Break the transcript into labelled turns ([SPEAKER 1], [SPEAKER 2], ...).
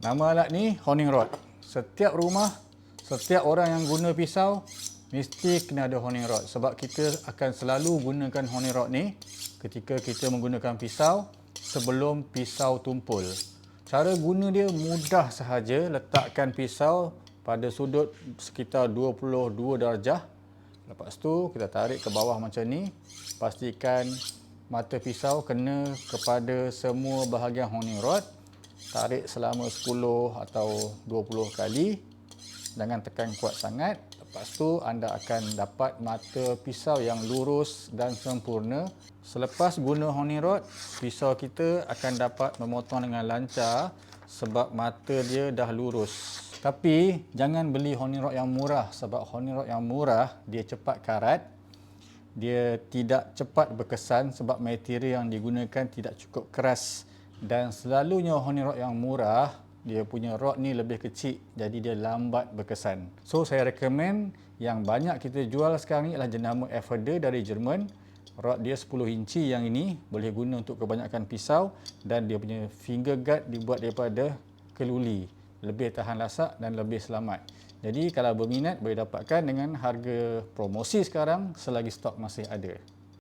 [SPEAKER 1] Nama alat ni honing rod. Setiap rumah, setiap orang yang guna pisau mesti kena ada honing rod sebab kita akan selalu gunakan honing rod ni ketika kita menggunakan pisau sebelum pisau tumpul. Cara guna dia mudah sahaja. Letakkan pisau pada sudut sekitar 22 darjah. Lepas tu kita tarik ke bawah macam ni. Pastikan mata pisau kena kepada semua bahagian honing rod. Tarik selama 10 atau 20 kali. Jangan tekan kuat sangat. Lepas tu anda akan dapat mata pisau yang lurus dan sempurna. Selepas guna honing rod, pisau kita akan dapat memotong dengan lancar sebab mata dia dah lurus. Tapi jangan beli honing rod yang murah sebab honing rod yang murah dia cepat karat. Dia tidak cepat berkesan sebab material yang digunakan tidak cukup keras dan selalunya honing rod yang murah dia punya rod ni lebih kecil jadi dia lambat berkesan. So saya recommend yang banyak kita jual sekarang ni adalah jenama Efferder dari Jerman. Rod dia 10 inci yang ini boleh guna untuk kebanyakan pisau dan dia punya finger guard dibuat daripada keluli. Lebih tahan lasak dan lebih selamat. Jadi kalau berminat boleh dapatkan dengan harga promosi sekarang selagi stok masih ada.